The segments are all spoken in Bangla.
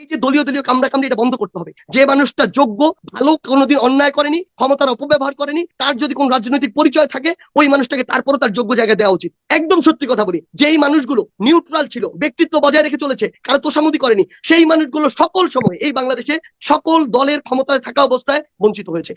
এই যে দলীয় দলীয় কামড়া কামড়ি এটা বন্ধ করতে হবে। যে মানুষটা যোগ্য, ভালো, কোনোদিন অন্যায় করেনি, ক্ষমতার অপব্যবহার করেনি, তার যদি কোন রাজনৈতিক পরিচয় থাকে, ওই মানুষটাকে তারপরও তার যোগ্য জায়গায় দেওয়া উচিত। একদম সত্যি কথা বলি, যেই মানুষগুলো নিউট্রাল ছিল, ব্যক্তিত্ব বজায় রেখে চলেছে, কারও তোষামতি করেনি, সেই মানুষগুলো সকল সময় এই বাংলাদেশে সকল দলের ক্ষমতায় থাকা অবস্থায় বঞ্চিত হয়েছে।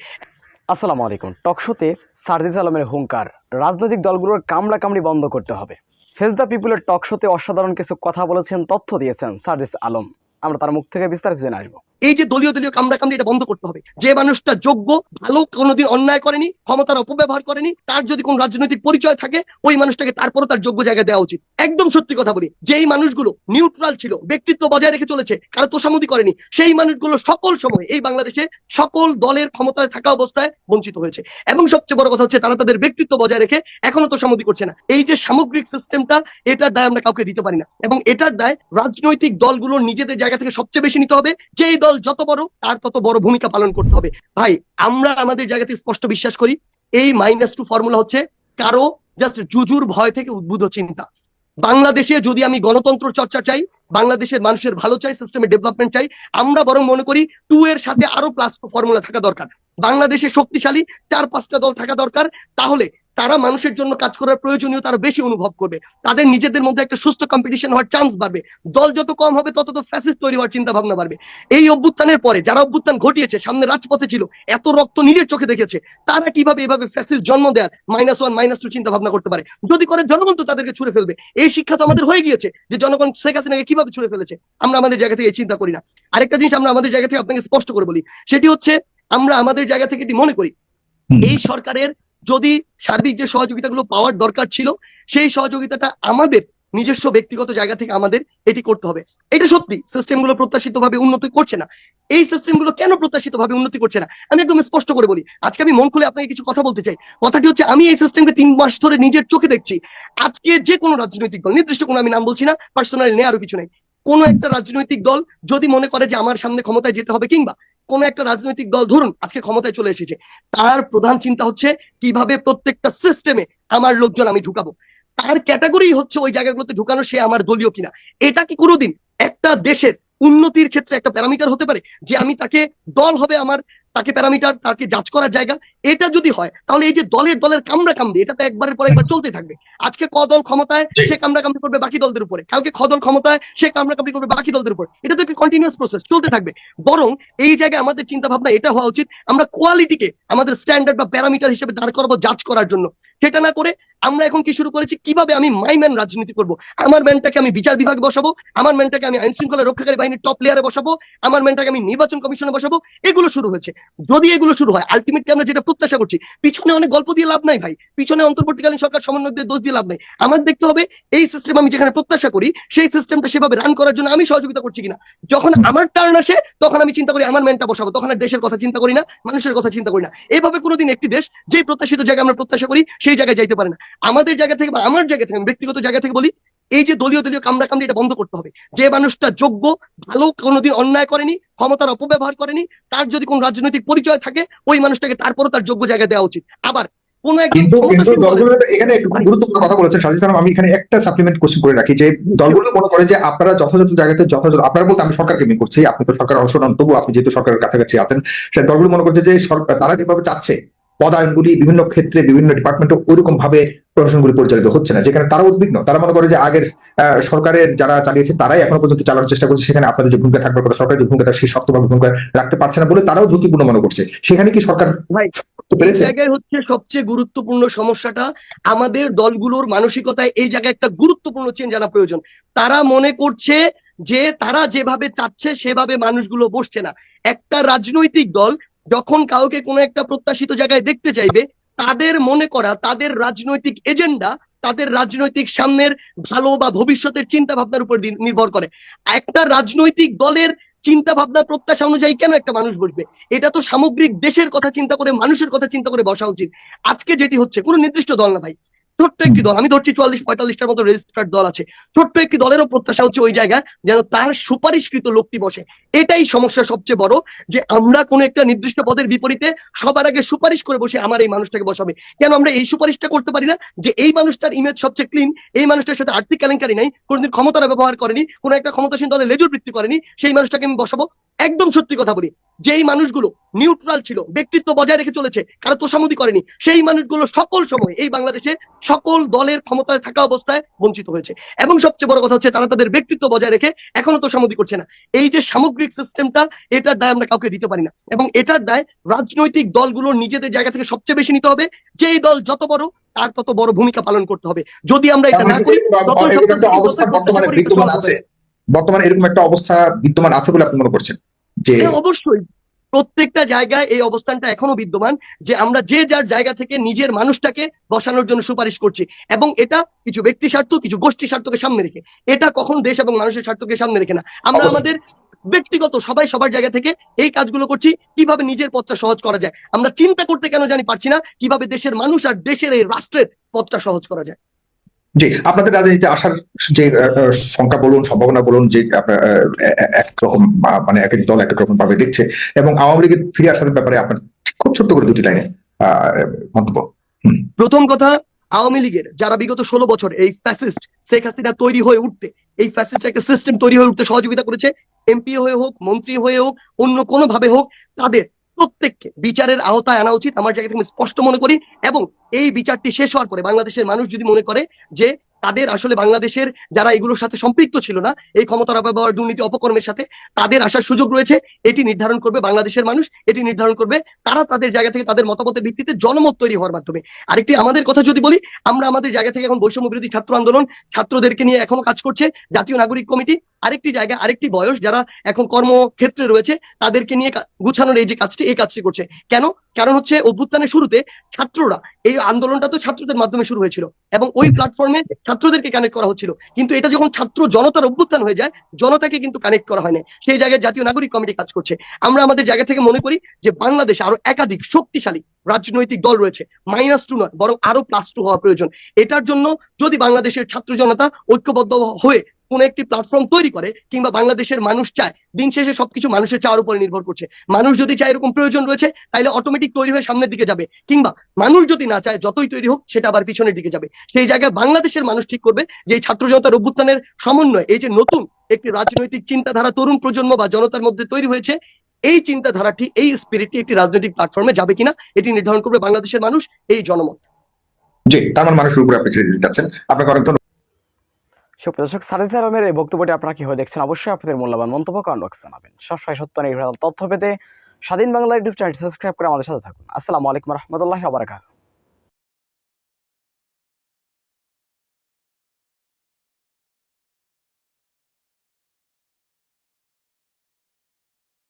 আসসালামু আলাইকুম। টকশোতে সার্জিস আলমের হুঙ্কার, রাজনৈতিক দলগুলোর কামড়া কামড়ি বন্ধ করতে হবে। দ্য পিপুলের টকশোতে অসাধারণ কিছু কথা বলেছেন, তথ্য দিয়েছেন সার্জিস আলম। আমরা তার মুখ থেকে বিস্তারিত জেনে আসব। এই যে দলীয় দলীয় কামড়া কামড়ি এটা বন্ধ করতে হবে। যে মানুষটা যোগ্য, ভালো, কোনোদিন অন্যায় করেনি, ক্ষমতার অপব্যবহার করেনি, তার যদি কোন রাজনৈতিক পরিচয় থাকে, ওই মানুষটাকে তারপরও তার যোগ্য জায়গায় দেওয়া উচিত। একদম সত্যি কথা বলি, যেই মানুষগুলো নিউট্রাল ছিল, ব্যক্তিত্ব বজায় রেখে চলেছে, কারও তোষামতি করেনি, সেই মানুষগুলো সকল সময় এই বাংলাদেশে সকল দলের ক্ষমতায় থাকা অবস্থায় বঞ্চিত হয়েছে। এবং সবচেয়ে বড় কথা হচ্ছে, তারা তাদের ব্যক্তিত্ব বজায় রেখে এখনও তোষামতি করছে না। এই যে সামগ্রিক সিস্টেমটা এটার দায় আমরা কাউকে দিতে পারি না। এবং এটার দায় রাজনৈতিক দলগুলোর নিজেদের জায়গা থেকে সবচেয়ে বেশি নিতে হবে। যেই দল যত বড়, তার তত বড় ভূমিকা পালন করতে হবে। ভাই, আমরা আমাদের জায়গাতে স্পষ্ট বিশ্বাস করি, এই মাইনাস টু ফর্মুলা হচ্ছে কারও জাস্ট জুজুর ভয় থেকে উদ্ভূত চিন্তা। বাংলাদেশে যদি আমি গণতন্ত্র চর্চা চাই, বাংলাদেশের মানুষের ভালো চাই সিস্টেমের ডেভেলপমেন্ট চাই, আমরা বরং মনে করি টু এর সাথে আরও প্লাস ফর্মুলা থাকা দরকার। বাংলাদেশে শক্তিশালী, চার, পাঁচটা দল থাকা দরকার। তাহলে তারা মানুষের জন্য কাজ করার প্রয়োজনীয়তা আরও বেশি অনুভব করবে। তাদের নিজেদের মধ্যে একটা সুস্থ কম্পিটিশন হওয়ার চান্স বাড়বে। দল যত কম হবে, তত তো ফ্যাসিস্ট তৈরি হওয়ার চিন্তা ভাবনা বাড়বে। এই অভ্যুত্থানের পরে যারা অভ্যুত্থান ঘটিয়েছে, সামনে রাজপথে ছিল, এত রক্ত নিজের চোখে দেখেছে, তারা কীভাবে এভাবে ফ্যাসিস্ট জন্ম দেয়ার মাইনাস ওয়ান মাইনাস টু চিন্তা ভাবনা করতে পারে? যদি করে, জনগণ তো তাদেরকে ছুড়ে ফেলবে। এই শিক্ষা তো আমাদের হয়ে গিয়েছে যে জনগণ শেখ হাসিনাকে কীভাবে ছুড়ে ফেলেছে। আমরা আমাদের জায়গা থেকে এই চিন্তা করি না। আরেকটা জিনিস আমরা আমাদের জায়গা থেকে আপনাকে স্পষ্ট করে বলি। সেটি হচ্ছে আমরা আমাদের জায়গা থেকে এটি মনে করি। এই সরকারের যদি সার্বিক যে সহযোগিতাগুলো পাওয়ার দরকার ছিল সেই সহযোগিতাটা আমাদের নিজস্ব ব্যক্তিগত জায়গা থেকে আমাদের এটি করতে হবে। এটা সত্যি সিস্টেমগুলো প্রত্যাশিত ভাবে উন্নতি করছে না। এই সিস্টেমগুলো কেন প্রত্যাশিত ভাবে উন্নতি করছে না? আমি একদম স্পষ্ট করে বলি আজকে আমি মন খুলে আপনাকে কিছু কথা বলতে চাই। কথাটি হচ্ছে আমি এই সিস্টেমকে তিন মাস ধরে নিজের চোখে দেখছি। আজকে যে কোনো রাজনৈতিক দল নির্দিষ্ট কোনো আমি নাম বলছি না পার্সোনালি নেই আরও কিছু নেই। কোন একটা রাজনৈতিক দল যদি মনে করে যে আমার সামনে ক্ষমতায় যেতে হবে কিংবা কোন একটা রাজনৈতিক দল, ধরুন আজকে ক্ষমতায় চলে এসেছে, তার প্রধান চিন্তা হচ্ছে কীভাবে প্রত্যেকটা সিস্টেমে আমার লোকজন আমি ঢুকাবো। তার ক্যাটাগরি হচ্ছে ওই জায়গাগুলোতে ঢুকানো সে আমার দলীয় কিনা। এটা কি কোনোদিন একটা দেশের উন্নতির ক্ষেত্রে একটা প্যারামিটার হতে পারে যে আমি তাকে দল হবে আমার তাকে প্যারামিটার তাকে যাচ করার জায়গা। এটা যদি হয় তাহলে এই যে দলের দলের কামড়া কামড়ি এটা তো একবারের পর একবার চলতে থাকবে। আজকে ক দল ক্ষমতায় সে কামড়া কামড়ি করবে বাকি দলদের উপরে। কালকে খ দল ক্ষমতায় সে কামড়া কামড়ি করবে বাকি দলদের উপর। এটা তো একটা কন্টিনিউয়াস প্রসেস চলতে থাকবে। বরং এই জায়গায় আমাদের চিন্তা ভাবনা এটা হওয়া উচিত আমরা কোয়ালিটিকে আমাদের স্ট্যান্ডার্ড বা প্যারামিটার হিসেবে দাঁড় করাবো যাচ করার জন্য। সেটা না করে আমরা এখন কি শুরু করেছি? কীভাবে আমি মাই ম্যান রাজনীতি করব? আমার ম্যানটাকে আমি বিচার বিভাগে বসাবো? আমার ম্যানটাকে আমি আইন শৃঙ্খলা রক্ষাকারী বাহিনীর টপ লেয়ারে বসাবো? আমার ম্যানটাকে আমি নির্বাচন কমিশনে বসাবো? এগুলো শুরু হয়েছে। যদি এগুলো শুরু হয় আলটিমেটলি আমরা যেটা প্রত্যাশা করছি, পিছনে অনেক গল্প দিয়ে লাভ নাই ভাই। পিছনে অন্তর্বর্তীকালীন সরকার সমন্বয়কদের দোষ দিয়ে লাভ নাই। আমার দেখতে হবে, এই সিস্টেম আমি যেখানে প্রত্যাশা করি, সেই সিস্টেমটা সেভাবে রান করার জন্য আমি সহযোগিতা করছি কিনা। যখন আমার টার্ন আসে, তখন আমি চিন্তা করি, আমার ম্যানটা বসাবো। তখন আর দেশের কথা চিন্তা করি না, মানুষের কথা চিন্তা করি না। এইভাবে কোনোদিন একটি দেশ, যেই প্রত্যাশিত জায়গায় আমরা প্রত্যাশা করি, সেই জায়গায় যাইতে পারে না। আমাদের জায়গা থেকে বা আমার জায়গা থেকে ব্যক্তিগত জায়গা থেকে বলি এই যে দলীয় দলীয় কামড়া কামড়ি এটা বন্ধ করতে হবে। যে মানুষটা যোগ্য ভালো কোনোদিন অন্যায় করেনি ক্ষমতার অপব্যবহার করেনি তার যদি কোন রাজনৈতিক পরিচয় থাকে ওই মানুষটাকে তারপরও তার যোগ্য জায়গায় দেওয়া উচিত। আবার কোন এক কিন্তু কিন্তু দলগুলো এখানে গুরুত্বপূর্ণ কথা বলেছেন সাজিদ সালাম আমি এখানে একটা সাপ্লিমেন্ট কোশ্চেন করে রাখি যে দলগুলো মনে করে যে আপনারা যথাযথ জায়গাতে যথাযথ আপনারা বলতে আমি সরকারকে মিন করছি আপনি তো সরকার অংশ নন তবু আপনি যেহেতু সরকারের কাছাকাছি আছেন সে দলগুলো মনে করছে যে সরকার তারা যেভাবে চাচ্ছে পদায়নগুলি বিভিন্ন ক্ষেত্রে বিভিন্ন ডিপার্টমেন্টে ওইরকম ভাবে প্রশাসনগুলি পরিচালিত হচ্ছে না। যেখানে তারা উদ্বিগ্ন। তারা মনে করে যে আগের সরকারের যারা চালিয়েছে তারাই এখনও পর্যন্ত চালানোর চেষ্টা করছে। সেখানে আপনাদের যে ভূমিকা থাকবে কথা সরকারের যে ভূমিকা সেই শক্তভাবে ভূমিকা রাখতে পারছে না বলে তারাও ঝুঁকিপূর্ণ মনে করছে। সেখানে কি সরকার জায়গায় হচ্ছে সবচেয়ে গুরুত্বপূর্ণ সমস্যাটা আমাদের দলগুলোর মানসিকতায় এই জায়গায় একটা গুরুত্বপূর্ণ চেঞ্জ আনা প্রয়োজন। তারা মনে করছে যে তারা যেভাবে চাচ্ছে সেভাবে মানুষগুলো বসছে না। একটা রাজনৈতিক দল যখন কাউকে কোনো একটা প্রত্যাশিত জায়গায় দেখতে চাইবে, তাদের মনে করা, তাদের রাজনৈতিক এজেন্ডা তাদের রাজনৈতিক সামনের ভালো বা ভবিষ্যতের চিন্তা ভাবনার উপর নির্ভর করে। একটা রাজনৈতিক দলের চিন্তা ভাবনা প্রত্যাশা অনুযায়ী কেন একটা মানুষ বসবে? এটা তো সামগ্রিক দেশের কথা চিন্তা করে, মানুষের কথা চিন্তা করে বসা উচিত। আজকে যেটি হচ্ছে, কোনো নির্দিষ্ট দল না ভাই। ছোট্ট একটি দল আমি ধরছি চুয়াল্লিশ পঁয়তাল্লিশটার মতো রেজিস্টার্ড দল আছে। ছোট্ট একটি দলেরও প্রত্যাশা হচ্ছে ওই জায়গায় যেন তার সুপারিশকৃত লোকটি বসে। এটাই সমস্যা সবচেয়ে বড় যে আমরা কোনো একটা নির্দিষ্ট পদের বিপরীতে সবার আগে সুপারিশ করে বসে আমার এই মানুষটাকে বসাবে। কেন আমরা এই সুপারিশটা করতে পারি না? যে এই মানুষটার ইমেজ সবচেয়ে ক্লিন এই মানুষটার সাথে আর্থিক কেলেঙ্কারি নাই কোনোদিন ক্ষমতার ব্যবহার করেনি কোনো একটা ক্ষমতাসীন দলে লেজুর বৃত্তি করেনি সেই মানুষটাকে আমি বসাবো। একদম সত্যি কথা বলি। যেই মানুষগুলো নিউট্রাল ছিল ব্যক্তিত্ব বজায় রেখে চলেছে কারও তোষামতি করেনি সেই মানুষগুলো সকল সময় এই বাংলাদেশে সকল দলের ক্ষমতায় থাকা অবস্থায় বঞ্চিত হয়েছে। এবং সবচেয়ে বড় কথা হচ্ছে তারা তাদের ব্যক্তিত্ব বজায় রেখে এখনও তোষামতি করছে না। এই যে সামগ্রিক সিস্টেমটা এটার দায় আমরা কাউকে দিতে পারি না। এবং এটার দায় রাজনৈতিক দলগুলোর নিজেদের জায়গা থেকে সবচেয়ে বেশি নিতে হবে। যেই দল যত বড় তার তত বড় ভূমিকা পালন করতে হবে। যদি আমরা এটা না করি বর্তমানে বিদ্যমান আছে। বর্তমানে এরকম একটা অবস্থা বিদ্যমান আছে বলে আপনি মনে করছেন? যে হ্যাঁ অবশ্যই। প্রত্যেকটা জায়গায় এই অবস্থানটা এখনও বিদ্যমান যে আমরা যে যার জায়গা থেকে নিজের মানুষটাকে বসানোর জন্য সুপারিশ করছি এবং এটা কিছু ব্যক্তি স্বার্থ কিছু গোষ্ঠী স্বার্থকে সামনে রেখে। এটা কখন দেশ এবং মানুষের স্বার্থকে সামনে রেখে না। আমরা আমাদের ব্যক্তিগত সবাই সবার জায়গা থেকে এই কাজগুলো করছি কীভাবে নিজের পথটা সহজ করা যায়। আমরা চিন্তা করতে কেন জানি পারছি না কীভাবে দেশের মানুষ আর দেশের এই রাষ্ট্রের পথটা সহজ করা যায়। জি আপনাদের রাজনীতিতে আসার যে সংখ্যা বলুন সম্ভাবনা বলুন যে আপনার আহ, এক রকম মানে এক এক দল এক রকম ভাবে দেখছে এবং আওয়ামী লীগের ফিরে আসার ব্যাপারে আপনার খুব ছোট্ট করে দুটি লাইনে মন্তব্য। প্রথম কথা আওয়ামী লীগের যারা বিগত ষোলো বছর এই ফ্যাসিস্ট শেখ হাসিনা তৈরি হয়ে উঠতে এই ফ্যাসিস্ট একটা সিস্টেম তৈরি হয়ে উঠতে সহযোগিতা করেছে এমপি হয়ে হোক মন্ত্রী হয়ে হোক অন্য কোনো ভাবে হোক তাদের প্রত্যেককে বিচারের আওতায় আনা উচিত। আমার জায়গা থেকে স্পষ্ট মনে করি। এবং এই বিচারটি শেষ হওয়ার পরে বাংলাদেশের মানুষ যদি মনে করে যে তাদের আসলে বাংলাদেশের যারা এগুলোর সাথে সম্পৃক্ত ছিল না, এই ক্ষমতার অপব্যবহার, দুর্নীতি, অপকর্মের সাথে তাদের আসার সুযোগ রয়েছে, এটি নির্ধারণ করবে বাংলাদেশের মানুষ, এটি নির্ধারণ করবে তারা তাদের জায়গা থেকে তাদের মতামতের ভিত্তিতে জনমত তৈরি হওয়ার মাধ্যমে। আরেকটি আমাদের কথা যদি বলি, আমরা আমাদের জায়গা থেকে এখন বৈষম্য বিরোধী ছাত্র আন্দোলন ছাত্রদেরকে নিয়ে এখনও কাজ করছে, জাতীয় নাগরিক কমিটি আরেকটি জায়গা, আরেকটি বয়স যারা এখন কর্মক্ষেত্রে রয়েছে, তাদেরকে নিয়ে গুছানোর এই যে কাজটি, এই কাজটি করছে। কেন? কারণ হচ্ছে অভ্যুত্থানের শুরুতে ছাত্ররা, এই আন্দোলনটা তো ছাত্রদের মাধ্যমে শুরু হয়েছিল এবং ওই প্ল্যাটফর্মে ছাত্রদেরকে কানেক্ট করা হচ্ছিল। কিন্তু এটা যখন ছাত্র জনতার অভ্যুত্থান হয়ে যায়, জনতাকে কিন্তু কানেক্ট করা হয় না সেই জায়গায় জাতীয় নাগরিক কমিটি কাজ করছে। আমরা আমাদের জায়গা থেকে মনে করি যে বাংলাদেশে আরও একাধিক শক্তিশালী রাজনৈতিক দল রয়েছে। মাইনাস টু নয়, বরং আরও প্লাস টু হওয়া প্রয়োজন। এটার জন্য যদি বাংলাদেশের ছাত্র জনতা ঐক্যবদ্ধ হয়ে কোন একটি প্ল্যাটফর্ম তৈরি করে কিংবা বাংলাদেশের মানুষ চায়, দিন শেষে সবকিছু মানুষের চাওয়ার উপরে নির্ভর করছে। মানুষ যদি চায় এরকম প্রয়োজন রয়েছে তাহলে অটোমেটিক তৈরি হয়ে সামনের দিকে যাবে। কিংবা মানুষ যদি না চায়, যতই তৈরি হোক, সেটা আবার পিছনের দিকে যাবে। সেই জায়গায় বাংলাদেশের মানুষ ঠিক করবে যে ছাত্র জনতার অভ্যুত্থানের সমন্বয় এই যে নতুন একটি রাজনৈতিক চিন্তাধারা তরুণ প্রজন্ম বা জনতার মধ্যে তৈরি হয়েছে, এই চিন্তাধারাটি এই স্পিরিটটি একটি রাজনৈতিক প্ল্যাটফর্মে যাবে কিনা, এটি নির্ধারণ করবে বাংলাদেশের মানুষ, এই জনমত। জি, তার মানে মানুষের উপরে আপনি চাচ্ছেন আপনাকে অনেক সুপ্রিয় দর্শক সারিস আলমের এই বক্তব্যটি আপনারা কীভাবে দেখছেন? অবশ্যই আপনাদের মূল্যবান মন্তব্য কমেন্ট বক্সে জানাবেন। সবসময় সত্য নির্ভর তথ্য পেতে স্বাধীন বাংলা ইউটিউব চ্যানেল সাবস্ক্রাইব করে আমাদের সাথে থাকুন। আসসালামু আলাইকুম রহমতুল্লাহ আবরাকাত